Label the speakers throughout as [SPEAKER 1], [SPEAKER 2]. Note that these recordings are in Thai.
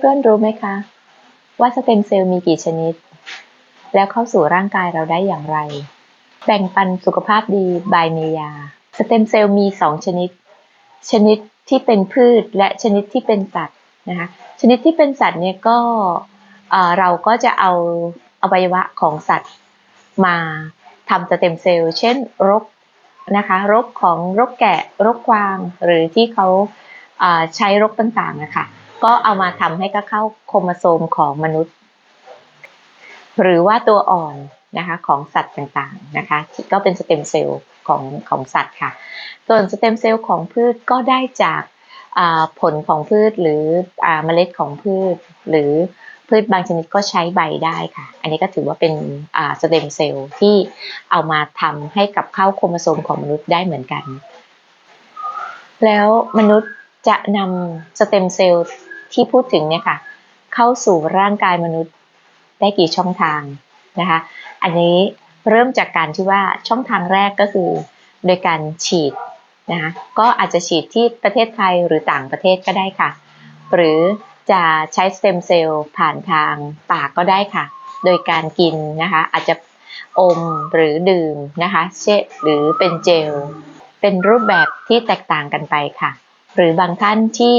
[SPEAKER 1] เพื่อนๆรู้ไหมคะ ว่าสเต็มเซลล์มีกี่ชนิด แล้วเข้าสู่ร่างกายเราได้อย่างไร แบ่งปันสุขภาพดีบายเมยา สเต็มเซลล์มี 2 ชนิด ชนิดที่เป็นพืชและชนิดที่เป็นสัตว์นะคะ ชนิดที่เป็นสัตว์เนี่ยก็เออเราก็จะเอาอวัยวะของสัตว์มาทำสเต็มเซลล์ เช่นรกนะคะ รกของรกแกะ รกกวาง หรือที่เขาเอ่อใช้รกต่างๆนะคะ ก็เอามาทำให้ก็เข้าโครโมโซมของมนุษย์ หรือว่าตัวอ่อนนะคะของสัตว์ต่างๆนะคะที่ก็เป็นสเต็มเซลล์ของของสัตว์ค่ะ ส่วนสเต็มเซลล์ของพืชก็ได้จากผลของพืชหรืออเมล็ดของพืช หรือพืชบางชนิดก็ใช้ใบได้ค่ะ อันนี้ก็ถือว่าเป็นสเต็มเซลล์ที่เอามาทำให้กับเข้าโครโมโซมของมนุษย์ได้เหมือนกัน แล้วมนุษย์จะนำสเต็มเซลล์ ที่พูดถึงเนี่ยค่ะ เข้าสู่ร่างกายมนุษย์ได้กี่ช่องทางนะคะ อันนี้เริ่มจากการที่ว่าช่องทางแรกก็คือ โดยการฉีดนะคะก็อาจจะฉีดที่ประเทศไทยหรือต่างประเทศก็ได้ค่ะ หรือจะใช้สเต็มเซลล์ผ่านทางปากก็ได้ค่ะ โดยการกินนะคะอาจจะอมหรือดื่มนะคะเช่หรือเป็นเจล เป็นรูปแบบที่แตกต่างกันไปค่ะ หรือบางท่านที่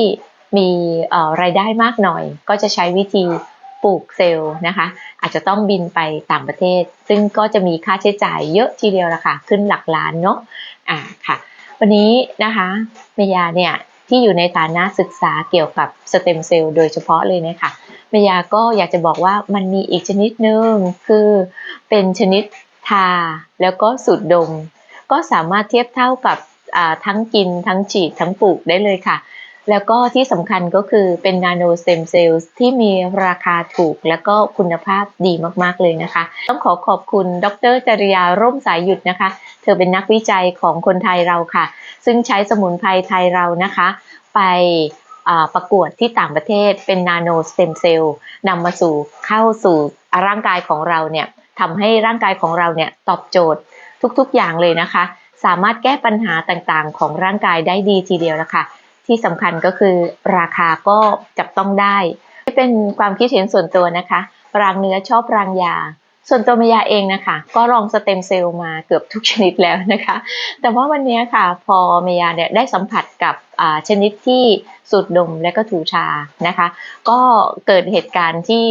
[SPEAKER 1] มีรายได้มากหน่อย ก็จะใช้วิธีปลูกเซลล์นะคะ อาจจะต้องบินไปต่างประเทศ ซึ่งก็จะมีค่าใช้จ่ายเยอะทีเดียวละค่ะ ขึ้นหลักล้านเนาะอ่าค่ะ วันนี้นะคะเมยาเนี่ยที่อยู่ในฐานะศึกษาเกี่ยวกับสเต็มเซลล์โดยเฉพาะเลยนะคะเมยาก็อยากจะบอกว่ามันมีอีกชนิดหนึ่งคือเป็นชนิดทาแล้วก็สูดดม ก็สามารถเทียบเท่ากับทั้งกินทั้งฉีดทั้งปลูกได้เลยค่ะ แล้วก็ที่สำคัญก็คือเป็นนาโนสเต็มเซลล์ที่มีราคาถูกและก็คุณภาพดีมากๆเลยนะคะ ต้องขอขอบคุณดรจริยาร่มสายหยุดนะคะ เธอเป็นนักวิจัยของคนไทยเราค่ะ ซึ่งใช้สมุนไพรไทยเรานะคะ ไปประกวดที่ต่างประเทศเป็นนาโนสเต็มเซลล์นำมาสู่เข้าสู่ร่างกายของเราเนี่ยทำให้ร่างกายของเราเนี่ยตอบโจทย์ทุกๆอย่างเลยนะคะ สามารถแก้ปัญหาต่างๆของร่างกายได้ดีทีเดียวละค่ะ ที่สำคัญก็คือราคาก็จับต้องได้เป็นความคิดเห็นส่วนตัวนะคะ รางเนื้อชอบรางยา ส่วนตัวเมยาเองนะคะ ก็ลองสเต็มเซลล์มาเกือบทุกชนิดแล้วนะคะ แต่ว่าวันนี้ค่ะ พอเมยาเนี่ยได้สัมผัสกับชนิดที่สูดดมและก็ถูชานะคะ ก็เกิดเหตุการณ์ที่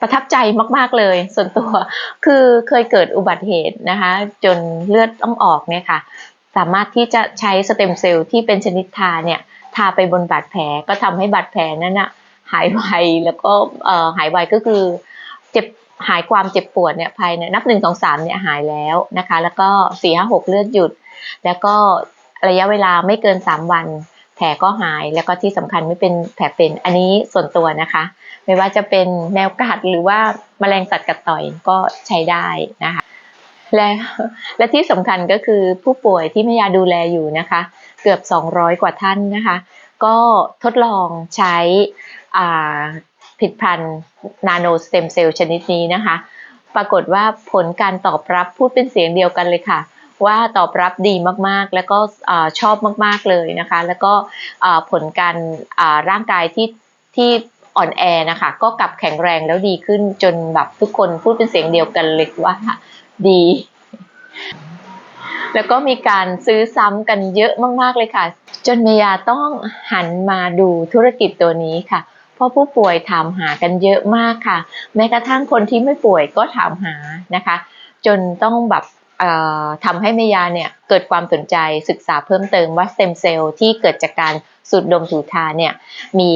[SPEAKER 1] ประทับใจมากๆเลย ส่วนตัวคือเคยเกิดอุบัติเหตุนะคะ จนเลือดต้องออกเนี่ยค่ะ สามารถที่จะใช้สเต็มเซลล์ที่เป็นชนิดทาเนี่ยทาไปบนบาดแผลก็ทำให้บาดแผลนั้นนะหายไวแล้วก็เอ่อหายไวก็คือเจ็บหายความเจ็บปวดเนี่ยภายในนับหนึ่งสองสามเนี่ยหายแล้วนะคะ แล้วก็สี่ห้าหกเลือดหยุด แล้วก็ระยะเวลาไม่เกินสามวัน แผลก็หายแล้วก็ที่สำคัญไม่เป็นแผลเป็นอันนี้ส่วนตัวนะคะ ไม่ว่าจะเป็นแมวกัดหรือว่าแมลงสัตว์กัดต่อยก็ใช้ได้นะคะ และและที่สำคัญก็คือผู้ป่วยที่แม่ยาดูแลอยู่นะคะ เกือบ 200 กว่าท่านนะคะ ก็ทดลองใช้อ่าผลิดพันธ์นาโนสเต็มเซลล์ชนิดนี้นะคะ ปรากฏว่าผลการตอบรับพูดเป็นเสียงเดียวกันเลยค่ะ ว่าตอบรับดีมากๆ แล้วก็ชอบมากๆเลยนะคะ แล้วก็ผลการร่างกายที่ที่อ่อนแอนะคะ ก็กลับแข็งแรงแล้วดีขึ้นจนแบบทุกคนพูดเป็นเสียงเดียวกันเลยว่า ดี แล้วก็มีการซื้อซ้ำกันเยอะมาก ๆ เลยค่ะ จนเมยาต้องหันมาดูธุรกิจตัวนี้ค่ะ เพราะผู้ป่วยถามหากันเยอะมากค่ะ แม้กระทั่งคนที่ไม่ป่วยก็ถามหานะคะ จนต้องแบบทำให้เมยาเนี่ยเกิดความสนใจศึกษาเพิ่มเติมว่าสเต็มเซลล์ที่เกิดจากการสูดดมถูทาเนี่ยมี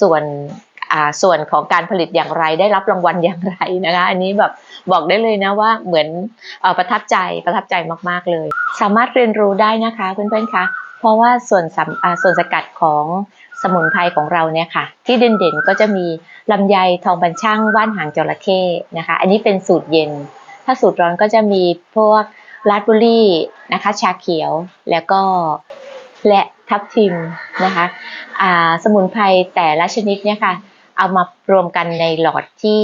[SPEAKER 1] ส่วน ส่วนของการผลิตอย่างไรได้รับรางวัลอย่างไรนะคะ อันนี้แบบบอกได้เลยนะว่าเหมือนอประทับใจประทับใจมาก ๆเลย สามารถเรียนรู้ได้นะคะเพื่อนๆคะเพราะว่าส่วนสำอ่าส่วนสกัดของสมุนไพรของเราเนี่ยค่ะ ที่เด่นๆก็จะมีลำไยทองบัญช่างว่านหางจระเข้นะคะ อันนี้เป็นสูตรเย็น ถ้าสูตรร้อนก็จะมีพวกราสเบอร์รี่นะคะ ชาเขียวแล้วก็และทับทิมนะคะอ่าสมุนไพรแต่ละชนิดเนี่ยค่ะ เอามารวมกันในหลอดที่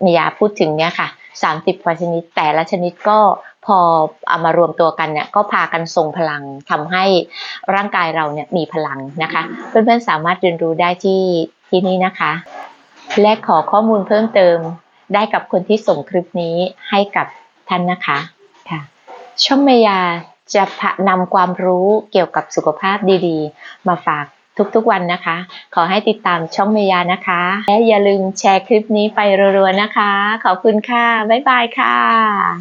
[SPEAKER 1] เมียาพูดถึงเนี่ยค่ะ30กว่าชนิดแต่ละชนิดก็ผพอเอามารวมตัวกันเนี่ยก็พากันทรงพลังทำให้ร่างกายเราเนี่ยมีพลังนะคะ เพื่อนๆสามารถเรียนรู้ได้ที่ที่นี่นะคะ และขอข้อมูลเพิ่มเติมได้กับคนที่ส่งคลิปนี้ให้กับท่านนะคะค่ะ ช่องเมยาจะพะนำความรู้เกี่ยวกับสุขภาพดีๆ มาฝาก ทุกๆวันนะคะ ขอให้ติดตามช่องเมยานะคะ และอย่าลืมแชร์คลิปนี้ไปรัวๆนะคะ ขอบคุณค่ะ บ๊ายบายค่ะ